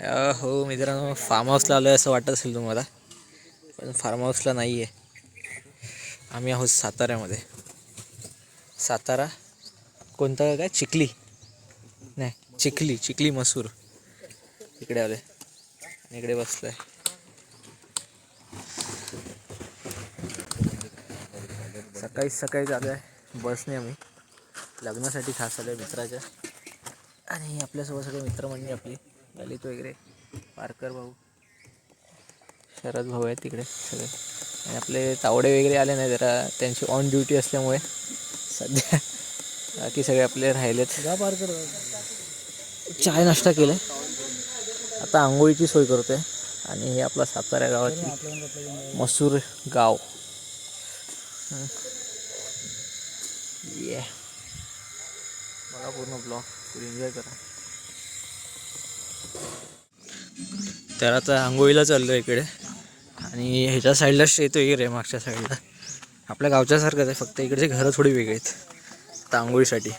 हो मित्रांनो फार्म हाऊसला आलो आहे असं वाटत असेल तुम्हाला पण फार्म हाऊसला नाही आहे आम्ही आहोत साताऱ्यामध्ये. सातारा कोणता काय चिखली. नाही चिखली चिखली मसूर. इकडे आले आणि इकडे बसलो आहे सकाळी सकाळी चालू आहे बसने आम्ही. लग्नासाठी खास आलो आहे मित्राच्या. आणि आपल्यासोबत सगळे मित्रमंडळी आपली. ललित वगैरे पारकर भाऊ. शरद भाऊ आहेत तिकडे सगळे. आणि आपले तावडे वगैरे आले नाही जरा त्यांची ऑन ड्युटी असल्यामुळे सध्या बाकी सगळे आपले राहिलेत. जा पारकर चाय नाश्ता केला आता आंघोळीची सोय करतोय. आणि हे आपला सातारा गावाची मसूर गाव. ये बघा पूर्ण ब्लॉग एन्जॉय करा. तर आता आंघोळीला चाललो इकडे. आणि ह्याच्या साईडला शेत वगैरे आहे मागच्या साईडला आपल्या गावच्यासारखंच आहे फक्त इकडचे घरं थोडी वेगळी आहेत. आता आंघोळीसाठी.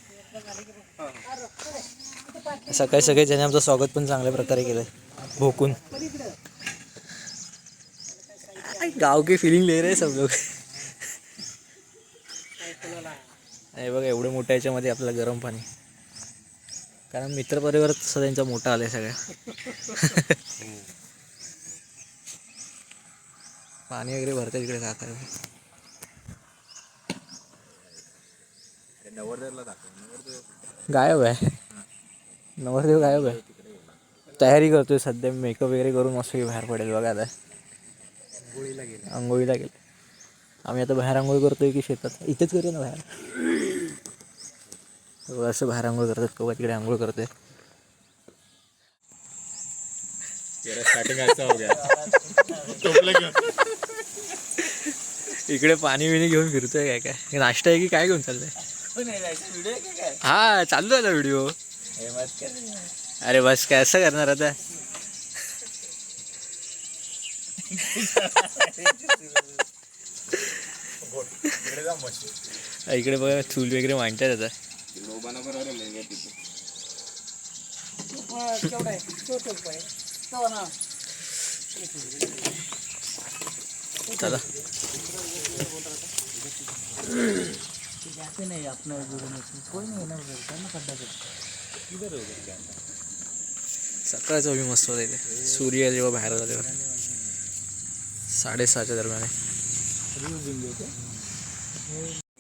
सकाळी सकाळी ज्याने आमचं स्वागत पण चांगल्या प्रकारे केलं भोकून. गाव की फिलिंग ले रे सब लोक. बघा एवढं मोठ्या याच्यामध्ये आपलं गरम पाणी. कारण मित्रपरिवार परिवार त्यांचा मोठा आलाय सगळ्या. पाणी वगैरे भरतं इकडे काका गायब आहे. नवरदेव गायब आहे. तयारी करतोय सध्या मेकअप वगैरे करून मस्त बाहेर पडेल बघा आता. आंघोळीला गेले आंघोळीला गेले. आम्ही आता बाहेर आंघोळ करतोय की शेतात. इथेच करूया ना बाहेर? असं बाहेर आंघोळ करतात कवा तिकडे आंघोळ करते. हो इकडे पाणी बिणी घेऊन फिरतोय काय काय. हे नाश्ता आहे की काय घेऊन चाललंय? हा चालू आहे व्हिडिओ अरे बस काय असं करणार आता. इकडे बघा चूल वगैरे मांडतात आता. चला सकाळचं मी मस्त होता इथे. सूर्य जेव्हा बाहेर आला तेव्हा. साडेसहाच्या दरम्यान आहे.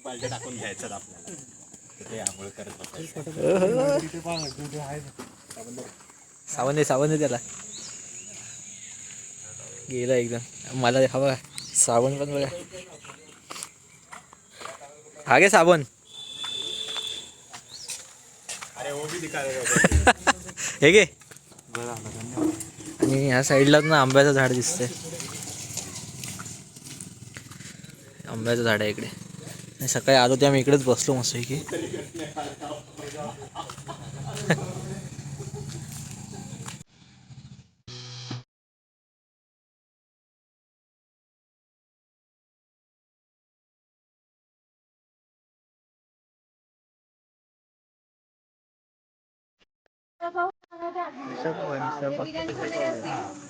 बालट्या टाकून घ्यायचं आपल्याला. सावंत दे सावंत दे त्याला. गेला एकदम. मला हवा. साबण पण बघा. हा घे साबण. हे घे. आणि ह्या साईडलाच ना आंब्याचं झाड दिसतंय. आंब्याचं झाड आहे इकडे. आणि सकाळी आलो ते आम्ही इकडेच बसलो मस्त की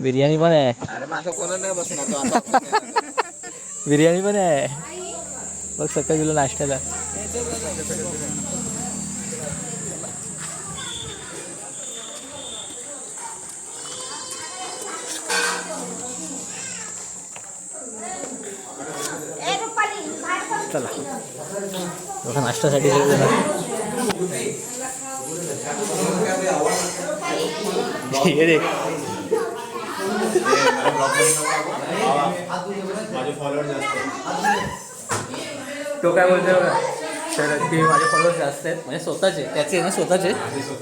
बिर्याणी पण आहे. अरे माझं कोणा नाही बसणार बिर्याणी पण आहे. बघ सकाळी तुला नाश्त्याला. चला. बघा नाश्त्यासाठी सगळेजण हे देख माझे फॉलोअर जास्त तो काय बोलतो? तर की माझे फॉलोअर्स जास्त आहेत. म्हणजे स्वतःचे. त्याचे आहे ना स्वतःचे.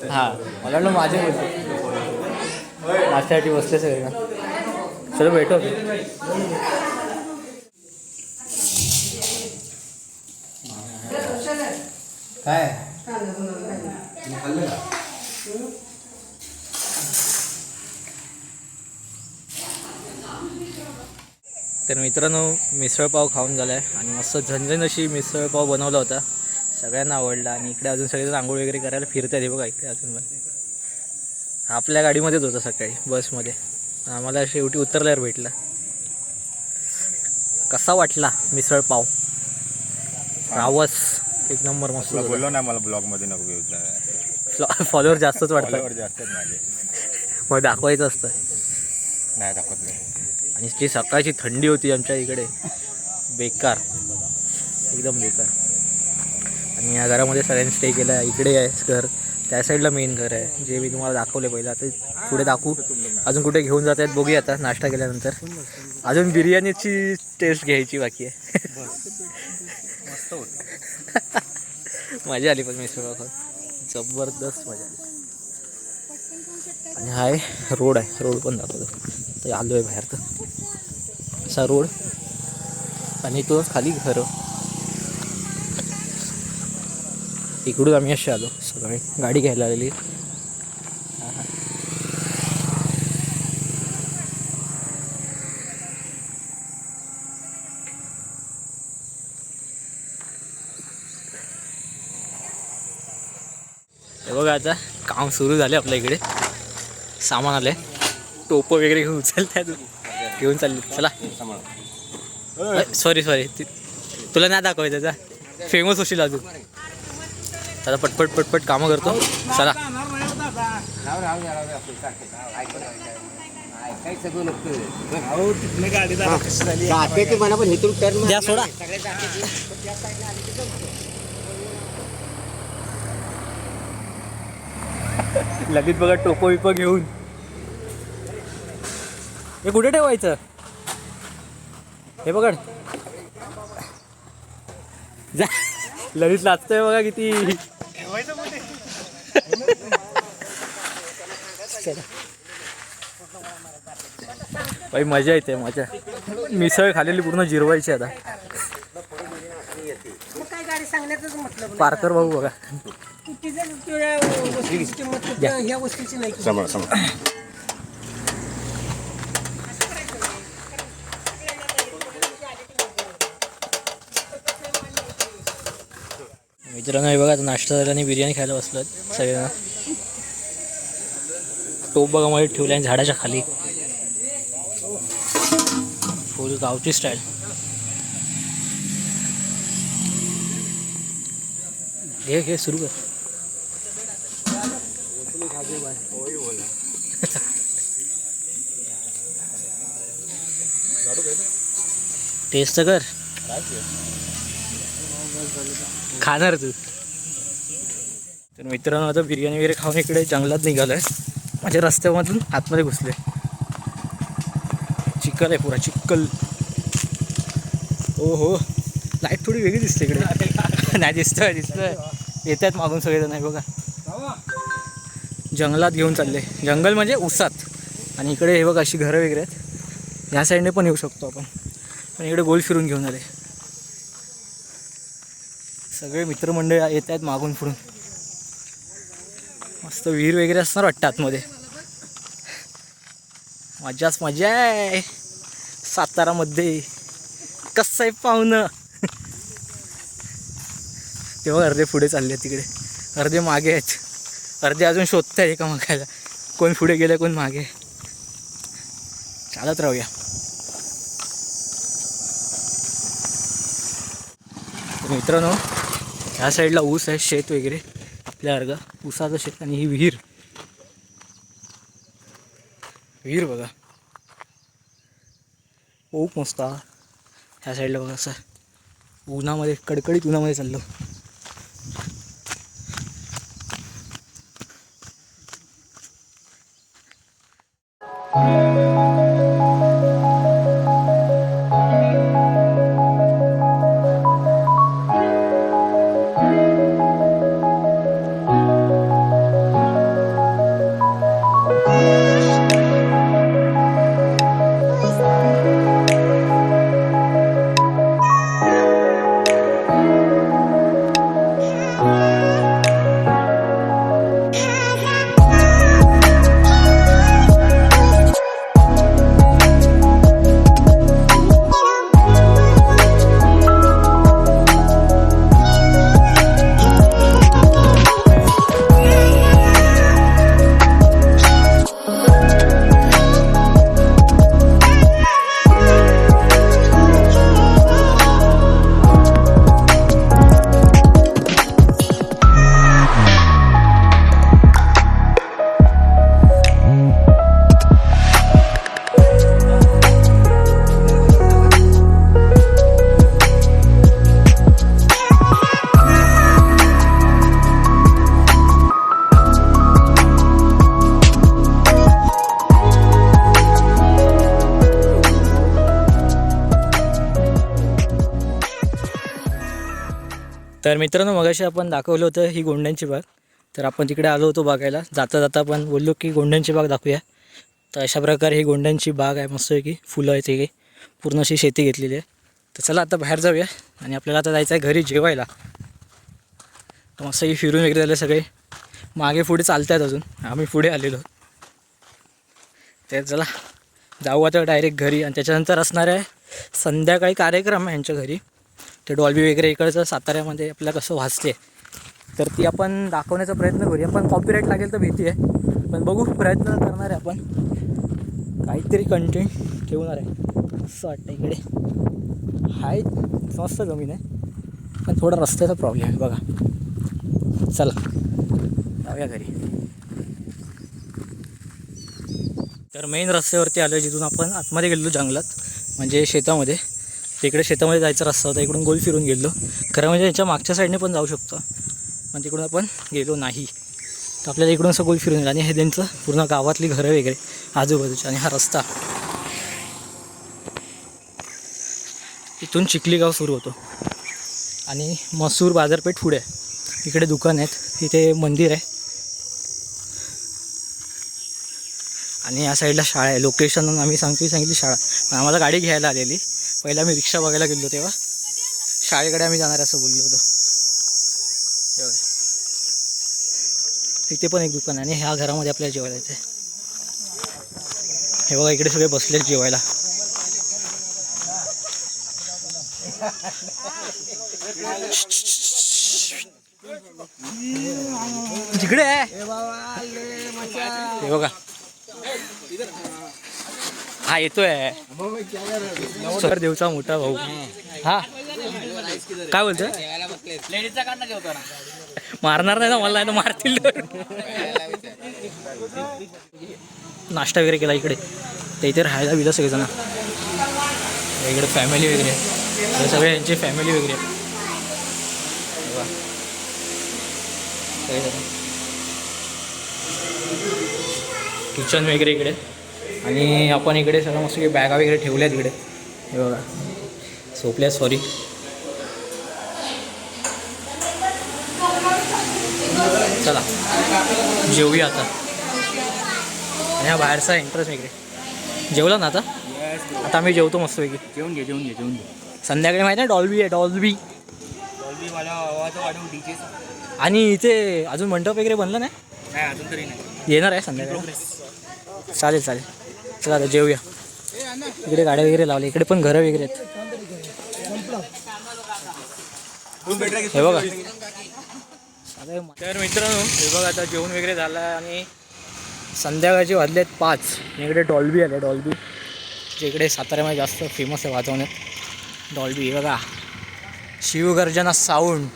हां. मला वाटलं माझे बोलतो नाश्त्यासाठी बसले सगळे ना चलो भेटू काय? तर मित्रांनो मिसळपाव खाऊन झाला आहे आणि मस्त झणझण अशी मिसळपाव बनवला होता. सगळ्यांना आवडला. आणि इकडे अजून सगळेजण आंघोळ वगैरे करायला फिरतात हे बघा इकडे अजून पण. आपल्या गाडीमध्येच होता सकाळी बसमध्ये. आम्हाला शेवटी उतरल्यावर भेटला. कसा वाटला मिसळ पाव? रावस एक नंबर मस्त बोललो ना मला ब्लॉगमध्ये नको घेऊ. फॉलोअर जास्तच माझे. मग दाखवायचं असतं. नाही दाखवत नाही आणि जी सकाळची थंडी होती आमच्या इकडे. बेकार. एकदम बेकार. आणि या घरामध्ये सगळ्यांनी स्टे केला आहे. इकडे आहे घर. त्या साईडला मेन घर आहे. जे मी तुम्हाला दाखवले पहिलं. आता पुढे दाखवू. अजून कुठे घेऊन जात आहेत बघूया आता. नाश्ता केल्यानंतर. अजून बिर्याणीची टेस्ट घ्यायची बाकी आहे. मजा आली पण मी खाऊन जबरदस्त मजा आली. आणि हाय रोड आहे. रोड पण दाखवतो. तर आलो आहे बाहेर तर. असा रोड आणि तो खाली घरं. इकडून आम्ही असे आलो. सगळे गाडी घ्यायला आलेली हे बघा आता काम सुरू झाले आपल्या इकडे. सामान आले टोपं वगैरे घेऊन उचलतात घेऊन चालली. चला. सॉरी सॉरी तुला नाही दाखवायचं जा. फेमस होशील अजून. चला पटपट पटपट कामं करतो. चला. द्या सोडा. लगेच बघा टोपो बिपो घेऊन. हे कुठे ठेवायचं? हे बघा जा. लगेच लाचतोय बघा किती. बाई मजा येते मजा. मिसळ खालेली पूर्ण जिरवायची आता. मग काय गाडी सांगण्याचंच मतलब पार्कर भाऊ बघा. ह्या वस्तूची नाही मित्रांनो हे बघा आता नाश्ता झाला आणि बिर्याणी खायला बसलो सगळ्यांना टोप बघा मध्ये ठेवले आणि झाडाच्या खाली. फुल गावची स्टाईल घे घे सुरू कर. टेस्ट तर कर. खाणार तू. तर मित्रांनो आता बिर्याणी वगैरे खाऊन इकडे जंगलात निघालो आहे माझ्या रस्त्यामधून आतमध्ये घुसले. चिकल आहे पुरा चिक्कल ओ हो लाइट थोडी वेगळी दिसते इकडे. नाही दिसतोय दिसतोय. येत आहेत मागून सगळेजण नाही बघा. जंगलात घेऊन चालले. जंगल म्हणजे उसात आणि इकडे हे बघा अशी घरं वगैरे आहेत. ह्या साईडने पण येऊ शकतो आपण. पण इकडे गोल फिरून घेऊन आले. सगळे मित्रमंडळ येत आहेत मागून पुढून. मस्त विहीर वगैरे असणार वाटतं आतमध्ये. मजाच मजा आहे. सातारामध्ये. कसं आहे पाहुणं? तेव्हा अर्धे पुढे चालले आहेत तिकडे. अर्धे मागे आहेत. अर्धे अजून शोधत आहेत एका मागायला? कोण पुढे गेलं कोण मागे? चालत राहूया. मित्रांनो ह्या साईडला ऊस आहे शेत वगैरे. आपल्या अर्गा ऊसाचं शेत आणि ही विहीर. विहीर बघा. खूप मस्त ह्या साईडला बघा असं. उन्हामध्ये कडकडीत उन्हामध्ये चाललो. तर मित्रांनो मगाशी आपण दाखवलं होतं ही गोंड्यांची बाग. तर आपण तिकडे आलो होतो बघायला. जाता जाता आपण बोललो की गोंड्यांची बाग दाखवूया. तर अशा प्रकारे ही गोंड्यांची बाग आहे. मस्त आहे की फुलं आहेत हे. पूर्ण अशी शेती घेतलेली आहे. तर चला आता बाहेर जाऊया. आणि आपल्याला आता जायचं आहे घरी जेवायला. तर मस्त फिरून वगैरे झाले सगळे. मागे पुढे चालत आहेत अजून. आम्ही पुढे आलेलो तर चला जाऊ आता डायरेक्ट घरी. आणि त्याच्यानंतर असणार आहे संध्याकाळी कार्यक्रम आहे यांच्या घरी. ते डॉल्बी वगैरे इकडचं साताऱ्यामध्ये आपल्याला कसं वाचते तर ती आपण दाखवण्याचा प्रयत्न करूया. पण कॉपीराईट लागेल तर भीती आहे. पण बघू प्रयत्न करणार आहे आपण. काहीतरी कंटेंट ठेवणार आहे. असं वाटतं इकडे. हाय मस्त जमीन आहे. पण थोडा रस्त्याचा प्रॉब्लेम आहे बघा. चला जाऊया घरी. तर मेन रस्त्यावरती आलो जिथून आपण आतमध्ये गेलो जंगलात म्हणजे शेतामध्ये. तिकडे शेतामध्ये जायचा रस्ता होता इकडून गोल फिरून गेलो. खरं म्हणजे याच्या मागच्या साईडने पण जाऊ शकतो. पण तिकडून आपण गेलो नाही. तर आपल्याला इकडून असं गोल फिरून गेलं आणि हे त्यांचं पूर्ण गावातली घरं वगैरे आजूबाजूची आणि हा रस्ता. इथून चिखली गाव सुरू होतो. आणि मसूर बाजारपेठ पुढे. आहे इकडे दुकान आहेत. इथे मंदिर आहे. आणि या साईडला शाळा आहे. लोकेशन आम्ही सांगतो सांगितली शाळा. पण आम्हाला गाडी घ्यायला आलेली. पहिला मी रिक्षा बघायला गेलो तेव्हा. शाळेकडे आम्ही जाणार असं बोललो होतो. इथे पण एक दुकान आहे आणि ह्या घरामध्ये आपल्याला जेवायला येते हे बघा इकडे सगळे बसले जेवायला. तिकडे हे बघा. हा येतोय. सर देवचा मोठा भाऊ. हा? काय बोलतोय? मारणार नाही ना मला नाही तर मारतील. नाश्ता वगैरे केला इकडे. तर इथे राहायला बिला सगळेजण. इकडे फॅमिली वगैरे. हे सगळे यांची फॅमिली वगैरे. किचन वगैरे इकडे. आणि आपण इकडे सगळं मस्त बॅगा वगैरे ठेवल्यात इकडे. हे बघा. सोपल्या सॉरी चला. जेवूया आता. आणि हा बाहेरचा इंटरेस्ट वगैरे जेवला ना आता? आता आम्ही जेवतो मस्तपैकी. जेवून घे जेवून घे जेवून घे. संध्याकाळी माहिती आहे डॉल्बी आहे डॉल्बी. मला डीजे आणि इथे अजून मंडप वगैरे बनलं नाही? नाही अजून तरी नाही. येणार आहे संध्याकाळी. चालेल चालेल. चला आता जेवूया. इकडे गाड्या वगैरे लावले इकडे पण घरं वगैरे आहेत. हे बघा. तर मित्रांनो हे बघा आता जेवण वगैरे झालं आहे आणि संध्याकाळचे वाजले आहेत पाच इकडे डॉल्बी आले डॉल्बी. जे इकडे साताऱ्यामध्ये जास्त फेमस आहे वाजवण्यात डॉल्बी हे बघा. शिवगर्जना साऊंड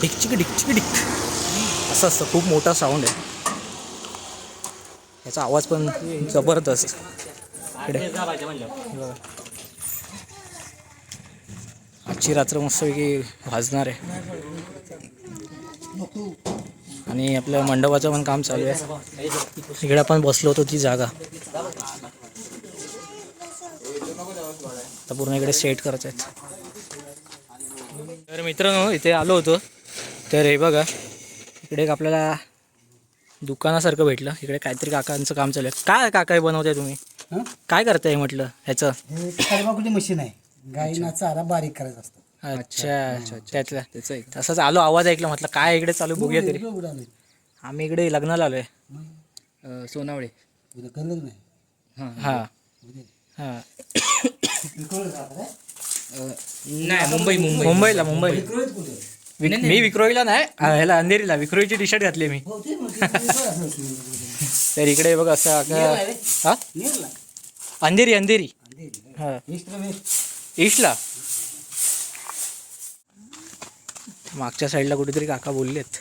ढिकचिक ढिकचिक ढिक असं असतं खूप मोठा साऊंड आहे. त्याचा आवाज पण जबरदस्त. इकडे. आजची रात्र मस्तपैकी वाजणार आहे. आणि आपल्या मंडपाचं पण काम चालू आहे. इकडे आपण बसलो होतो ती जागा. आता पूर्ण इकडे सेट करत आहेत. तर मित्रांनो इथे आलो होतो. तर हे बघा इकडे एक आपल्याला दुकानासारखं भेटलं. इकडे काहीतरी काकांचं काम चालू आहे. काय काका हे बनवताय तुम्ही? हं? काय करताय म्हटलं ह्याचं? हे मशीन आहे. गाईना चारा बारीक करायचा असतो. अच्छा त्यातलं. त्याचं तसंच आलो आवाज ऐकला म्हटलं काय इकडे चालू बघूया तरी. उद्या उडाले. आम्ही इकडे लग्नाला आलोय सोनावळे. उद्या कळलं नाही. हा. उद्या. हा. काय? नाही मुंबई मुंबई. मुंबईला विक्रोळीत कुठे? विक- मी विक्रोळीला नाही ह्याला अंधेरीला विक्रोळीची टी शर्ट घातली मी. हो, ते असं असतं. तर इकडे बघ असं नेरला आता रे. हा? नेरला. अंधेरी अंधेरी. अंधेरी. हा. ईस्टला मागच्या साईडला कुठेतरी काका बोललेत.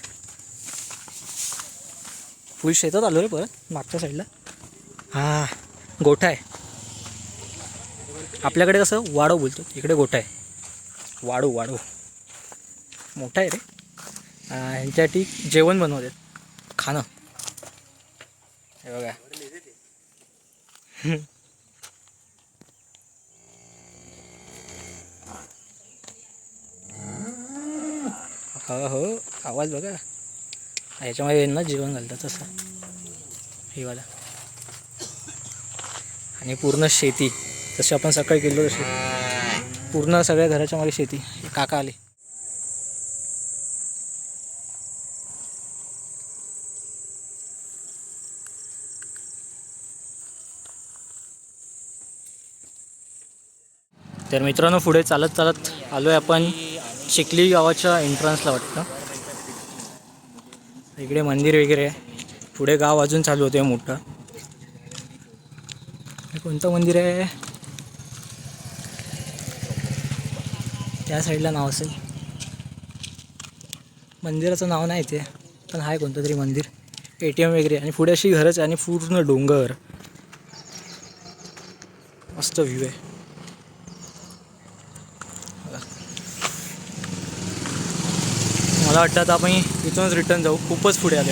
फुल शेतात आलो रे परत मागच्या साईडला हा गोठा आहे. आपल्याकडे कसं वाडो बोलतो इकडे गोठा आहे. वाडू वाडू मोठा आहे रे. ह्यांच्यासाठी जेवण बनवतात खाणं. हे बघा. हो हो. आवाज बघा. ह्याच्यामध्ये यांना जेवण घालतात तसं. हे वाला आणि पूर्ण शेती. जशी आपण सकाळी गेलो तशी पूर्ण सगळ्या घराच्या मागे शेती. काका आले. तर मित्रांनो पुढे चालत चालत आलो आहे आपण चिखली गावाच्या एंट्रन्सला वाटतं. इकडे मंदिर वगैरे आहे. पुढे गाव अजून चालू होते मोठं. कोणतं मंदिर आहे? त्या साईडला नाव असेल. मंदिराचं नाव नाही ते पण आहे कोणतं तरी मंदिर. ए टी एम वगैरे आणि पुढे अशी घरच आहे आणि पूर्ण डोंगर. मस्त व्ह्यू आहे. मला वाटतं आता आपण इथूनच रिटर्न जाऊ. खूपच पुढे आले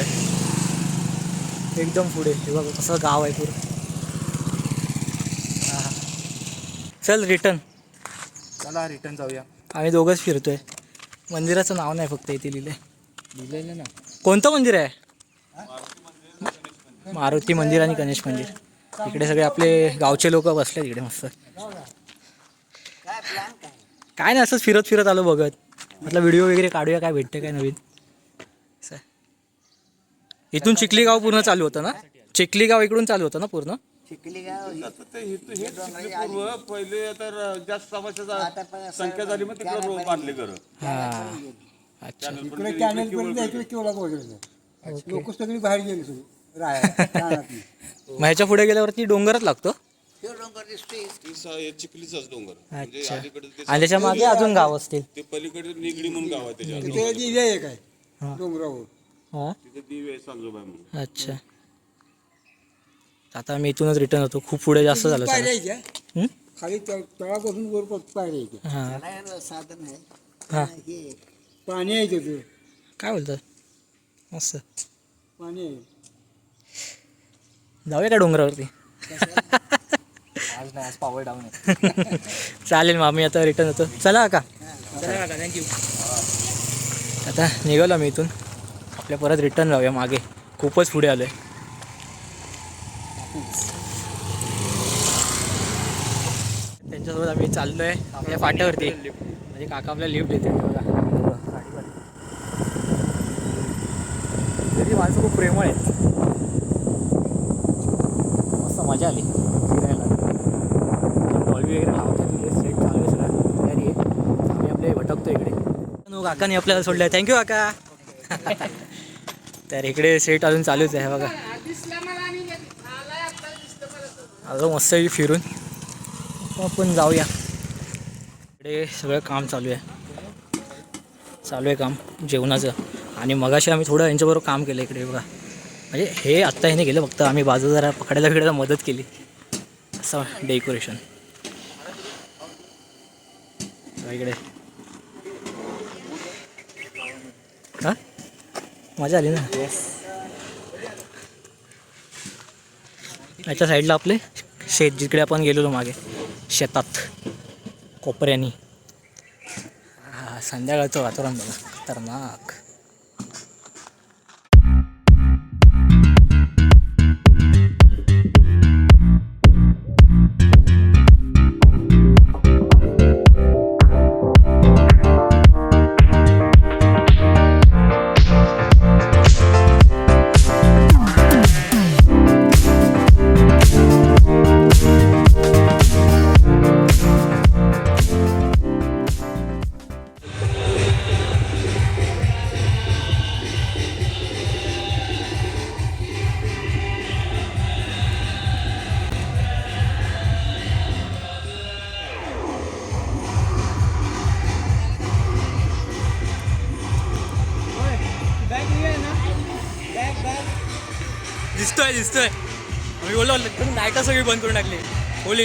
एकदम पुढे. हे बघा कसं गाव आहे पूर्ण. चल रिटर्न चला रिटर्न जाऊया. आम्ही दोघंच फिरतोय. मंदिराचं नाव नाही फक्त इथे लिहिले लिहिलेलं ना कोणतं मंदिर आहे? मारुती मंदिर आणि गणेश मंदिर. इकडे सगळे आपले गावचे लोक बसले इकडे मस्त. काय नाही असंच फिरत फिरत आलो बघत. म्हटलं व्हिडिओ वगैरे काढूया काय भेटते काय नवीन. असं. इथून चिखली गाव पूर्ण चालू होतं ना? चिखली गाव इकडून चालू होतं ना पूर्ण? पूर्व पहिले तर जास्त संख्या झाली मग तिकडे बांधले घर. हां. अच्छा. इकडे कॅनल पर्यंत इकडे केवढा वगैरे लोक सगळी बाहेर गेली सगळी. राहायला रानातली. मग ह्याच्या पुढे गेल्यावरती डोंगरच लागतो? चिखलीचाच डोंगर. अच्छा. आणि त्याच्यामागे अजून गाव असतील? ते पलीकडे निगडी म्हणून गाव आहे त्याच्या तिथे दिव्या एक आहे. डोंगरावर. हां? तिथे दिवे सांजोबाई म्हणून. अच्छा. आता आम्ही इथूनच रिटर्न होतो. खूप पुढे जास्त झालं सगळं. हं? खाली तळ- तळापासून वर परत पायऱ्या यायच्या हां. साधन आहे. हां. पाणी आहे तिथं. काय बोलतात मस्त. पाणी आहे. जाऊया का डोंगरावरती? आज नाही आज पावर डाऊन आहे. चालेल मग आम्ही आता रिटर्न होतो. चला का चला काका थँक्यू आता निघालो आम्ही इथून. आपल्या परत रिटर्न जाऊया मागे. खूपच पुढे आलो आहे त्यांच्यासोबत आम्ही चाललो आहे आपल्या फाट्यावरती. म्हणजे काका आपल्याला लिफ्ट देते. बघा तरी माणसं खूप प्रेमळ आहेत. मस्त मजा आली. वगैरे लावतो तुझे सेट चालू आहे सगळं तयारी आहे. आम्ही आपले भटकतो इकडे. काकाने आपल्याला सोडलं आहे थँक्यू काका. तर इकडे सेट अजून चालूच आहे बघा. अगं मस्त फिरून. मग आपण जाऊया. इकडे सगळं काम चालू आहे. चालू आहे काम जेवणाचं. आणि मगाशी आम्ही थोडं यांच्याबरोबर काम केलं इकडे बघा. म्हणजे हे आत्ता ह्याने केलं फक्त आम्ही बाजू जरा पकडायला बिकडायला मदत केली. असं डेकोरेशन इकडे. हां? मजा आली ना? याच्या साईडला आपले शेत जिकडे आपण गेलेलो मागे. शेतात. कोपऱ्यानी. हा संध्याकाळचं वातावरण बघा. खतरनाक.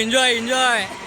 बोल एन्जॉय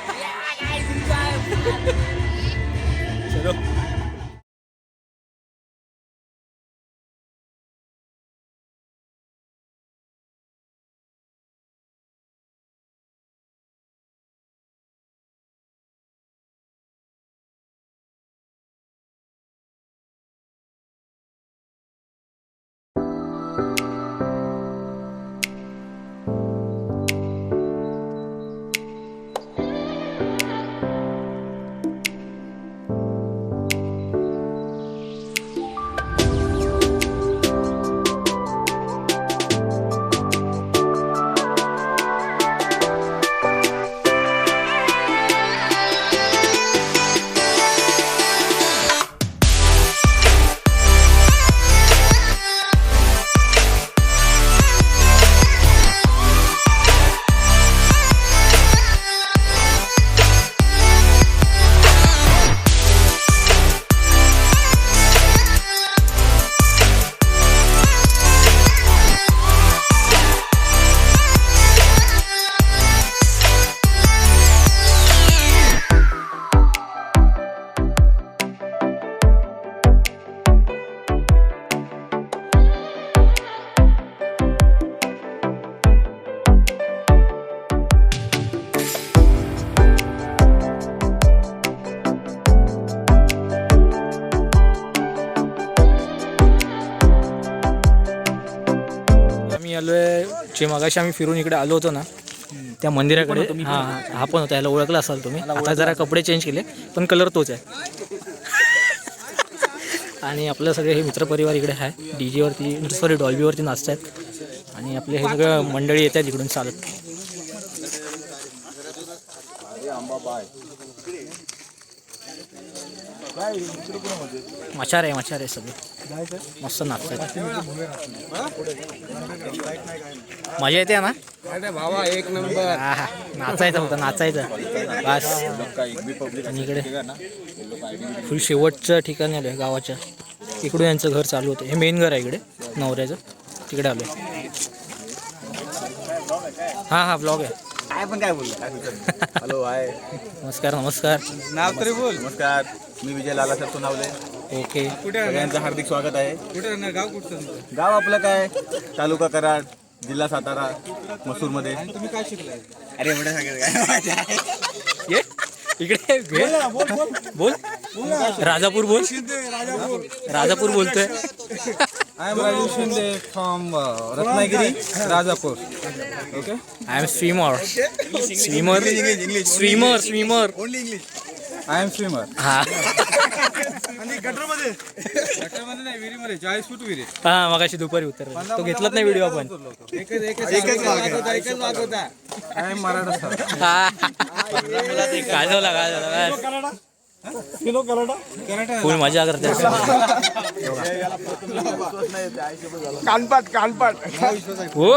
जे मगाशी आम्ही फिरून इकडे आलो होतो ना त्या मंदिराकडे हा हा, पण होता याला ओळखला असाल तुम्ही. आता जरा कपडे चेंज केले पण कलर तोच आहे. आणि आपलं सगळे हे मित्रपरिवार इकडे आहे. डी जेवरती सॉरी डॉल्बीवरती नाचत आहेत आणि आपले हे सगळं मंडळी येत आहेत इकडून चालत. मचार आहे मचार आहे सगळे. मस्त नाचतात मजा येते ना? भावा एक नंबर. हा हा. नाचायचं होतं नाचायचं. बस. आणि इकडे फुल शेवटचं ठिकाणी आलं गावाच्या इकडून यांचं घर चालू होतं. हे मेन घर आहे इकडे नवऱ्याचं. तिकडे आलो हां हां ब्लॉग आहे. काय पण काय बोललो हॅलो हाय नमस्कार नमस्कार. नाव तरी बोल. नमस्कार. मी विजय लाला सर सोनावले ओके. सगळ्यांचं हार्दिक स्वागत आहे. कुठे राहणार? गाव कुठचं गाव आपलं काय? तालुका कराड जिल्हा सातारा मसूरमध्ये. तुम्ही काय शिकलाय? अरे एवढं सांगितलं ये. इकडे बोल बोल राजापूर बोल. राजापूर. बोलतोय. I am Rajiv Shinde from Ratnagiri Rajapur okay I am swimmer swimmer swimmer swimmer only English I am swimmer हा गटरमध्ये? गटरमध्ये नाही विहिरीमध्ये. चाळीस फूट विहिरी हा मगाशी दुपारी उतरला तो घेतलाच नाही व्हिडिओ आपण. एकच एकच एकच वाग होता एकच वाग होता. I am Maratha sir? हा. गाजवला गाजवला किलो कराडा फुल मजा करते. कानपाट कानपाट. हो.